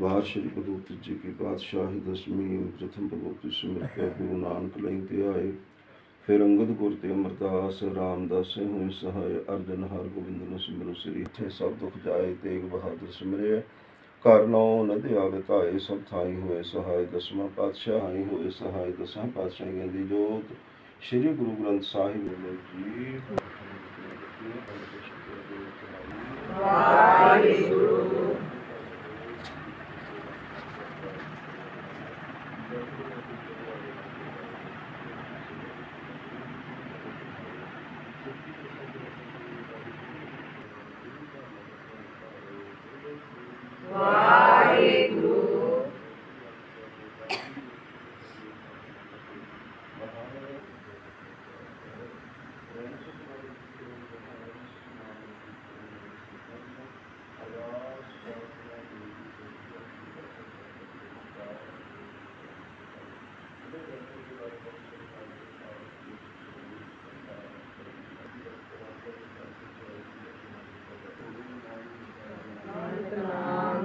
ਬਾਦ ਸ਼੍ਰੀ ਗੁਰੂ ਜੀ ਕੀ ਪਾਤਸ਼ਾਹੀ ਦਸਵੀਂ ਪ੍ਰਥਮ ਭਗਵਤੀ ਸਿਮਰਤ ਗੁਰੂ ਨਾਨਕ ਲਈ ਤੇ ਆਏ। ਫਿਰ ਅੰਗਦ ਗੁਰ ਤੇ ਅਮਰਦਾਸ ਰਾਮਦਾਸ ਹੋਏ ਸਹਾਇ ਅਰਜਨ ਹਰ ਗੋਬਿੰਦ ਨੂੰ ਸਿਮਰੋ ਸ੍ਰੀ। ਇੱਥੇ ਸਭ ਦੁਖ ਜਾਏ, ਤੇਗ ਬਹਾਦਰ ਸਿਮਰਿਆ। ਘਰ ਨੌ ਨਦੇ ਆਵੇ ਧਾਏ, ਸਭ ਥਾਈ ਹੋਏ ਸਹਾਇ ਦਸਵਾਂ ਪਾਤਸ਼ਾਹ ਆਈ ਹੋਏ ਸਹਾਇ ਦਸਾਂ ਪਾਤਸ਼ਾਹੀਆਂ ਦੀ ਜੋਤ। ਸ੍ਰੀ ਗੁਰੂ ਗ੍ਰੰਥ ਸਾਹਿਬ ਜੀ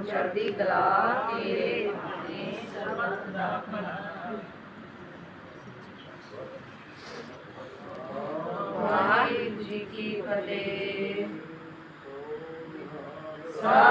ਚੜ੍ਹਦੀ ਕਲਾ ਤੇਰੇ ਬਾਣੇ ਸਰਬਤ ਦਾ ਭਲਾ ਵਾਹਿਗੁਰੂ ਜੀ ਕੀ ਫਤਿਹ ਸਤਿ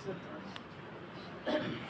フフフフ。